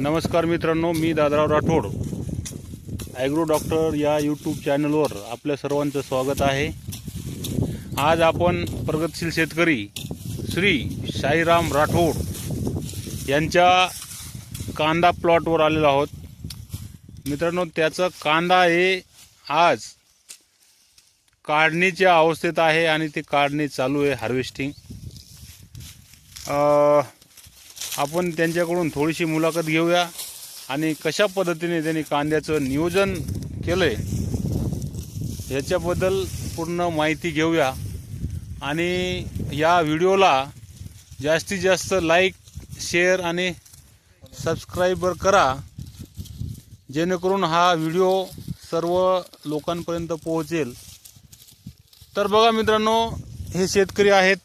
नमस्कार मित्रांनो मी दादराव राठोड. ॲग्रो डॉक्टर या यूट्यूब चॅनलवर आपल्या सर्वांचं स्वागत आहे. आज आपण प्रगतशील शेतकरी श्री साईराम राठोड यांच्या कांदा प्लॉटवर आलेलो आहोत. मित्रांनो त्याचं कांदा हे आज काढणीच्या अवस्थेत आहे आणि ते काढणी चालू आहे हार्वेस्टिंग आपण त्यांच्याकडून थोडीशी मुलाखत घेऊया. आणि कशा पद्धतीने त्यांनी कांद्याचं नियोजन केलं आहे ह्याच्याबद्दल पूर्ण माहिती घेऊया. आणि या व्हिडिओला जास्तीत जास्त लाईक शेअर आणि सबस्क्राईबर करा. जेणेकरून हा व्हिडिओ सर्व लोकांपर्यंत पोहोचेल. तर बघा मित्रांनो हे शेतकरी आहेत.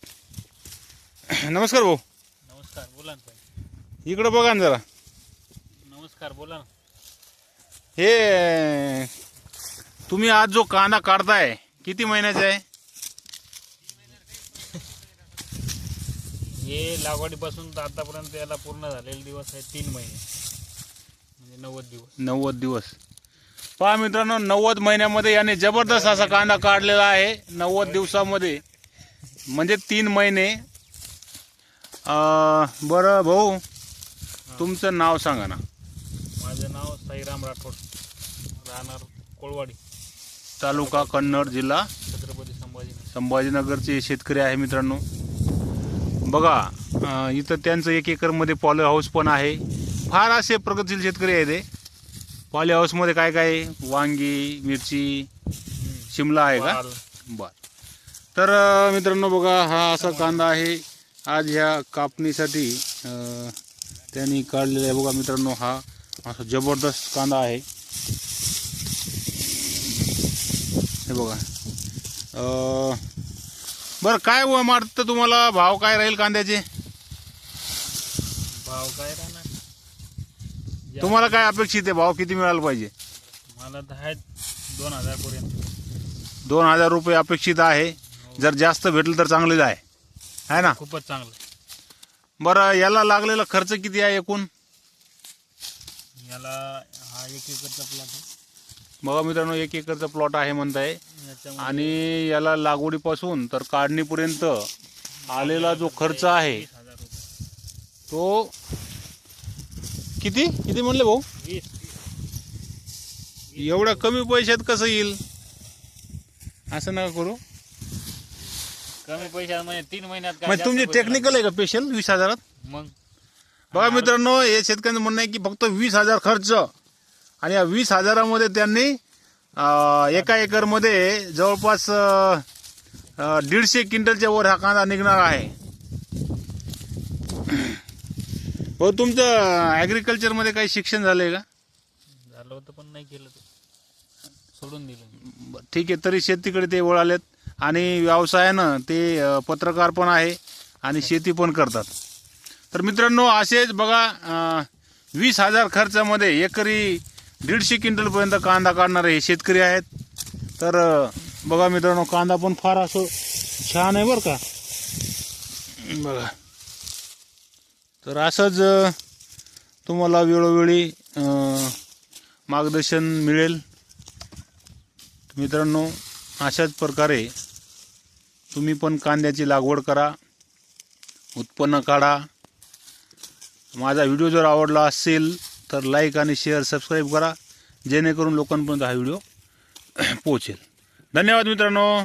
नमस्कार भाऊ नमस्कार बोला ना ताई. इकडं बघा ना जरा. नमस्कार बोला ना. हे तुम्ही आज जो कांदा काढताय किती महिन्याचा आहे? हे लागवडीपासून तर आतापर्यंत याला पूर्ण झालेले दिवस आहे तीन महिने. म्हणजे नव्वद दिवस. नव्वद दिवस. पहा मित्रांनो नव्वद महिन्यामध्ये याने जबरदस्त असा कांदा काढलेला आहे नव्वद दिवसामध्ये. म्हणजे तीन महिने. अं, बरं भाऊ तुमचं नाव सांगा ना. माझं नाव साईराम राठोड. राहणार कोळवाडी. तालुका कन्नड जिल्हा छत्रपती संभाजीनगर. संभाजीनगरचे शेतकरी आहे मित्रांनो. बघा अं, इथं त्यांचं एक एकरमध्ये पॉली हाऊस पण आहे. फार असे प्रगतशील शेतकरी आहे ते पॉली हाऊसमध्ये काय काय? आहे? वांगी मिरची शिमला आहे का? वाल. बर. तर अं, मित्रांनो बघा हा असा कांदा आहे. आज ह्या कापणीसाठी अं, त्यांनी काढलेला आहे. बघा मित्रांनो हा असा जबरदस्त कांदा आहे. हे बघा. बरं काय व मारतं तुम्हाला? भाव काय राहील कांद्याचे? भाव काय राहणार? तुम्हाला काय अपेक्षित आहे? भाव किती मिळाला पाहिजे? मला आहेत दोन हजार पर्यंत. दोन हजार रुपये अपेक्षित आहे. जर जास्त भेटलं तर चांगलेच आहे. आहे ना? खूपच चांगलं बरं याला लागलेला खर्च किती आहे एकूण? याला हा एक एकरचा प्लॉट आहे. बघा मित्रांनो एक एकरचा प्लॉट आहे म्हणताय. याच्यामध्ये आणि याला लागवडीपासून तर काढणीपर्यंत आलेला जो खर्च आहे वीस हजार रुपये. तो किती? किती म्हणले भाऊ? वीस. एवढ्या कमी पैशात कसं येईल? असं नका करू. कमी पैशात म्हणजे तीन महिन्यात काय म्हणजे जास्त तुमची पैसे टेक्निकल आहे का स्पेशल वीस हजारात? लागतात. मग. बघा मित्रांनो हे शेतकऱ्यांचं म्हणणं आहे की फक्त वीस हजार खर्च. आणि या वीस हजारामध्ये त्यांनी अं, एका एकरमध्ये जवळपास अं, अं, दीडशे क्विंटलच्या वर हा कांदा निघणार आहे. हो तुमचं ॲग्रिकल्चरमध्ये काही शिक्षण झालंय का? झालं होतं पण नाही केलं ते. सोडून दिलं. बरं, ठीक आहे तरी शेतीकडे ते वळालेत. आणि व्यवसायानं ते पत्रकार पण आहे आणि शेती पण करतात. तर मित्रांनो असेच बघा वीस हजार खर्चामध्ये एकरी दीडशे क्विंटलपर्यंत कांदा काढणारे हे शेतकरी आहेत. तर बघा मित्रांनो कांदा पण फार असं छान आहे बरं का. बघा. तर असंच तुम्हाला वेळोवेळी मार्गदर्शन मिळेल. मित्रांनो अशाच प्रकारे तुम्ही पण कांद्याची लागवड करा उत्पन्न काढा. माझा व्हिडिओ जर आवडला असेल तर लाईक आणि शेअर सबस्क्राईब करा जेणेकरून लोकांपर्यंत हा व्हिडिओ पोहोचेल. धन्यवाद मित्रांनो.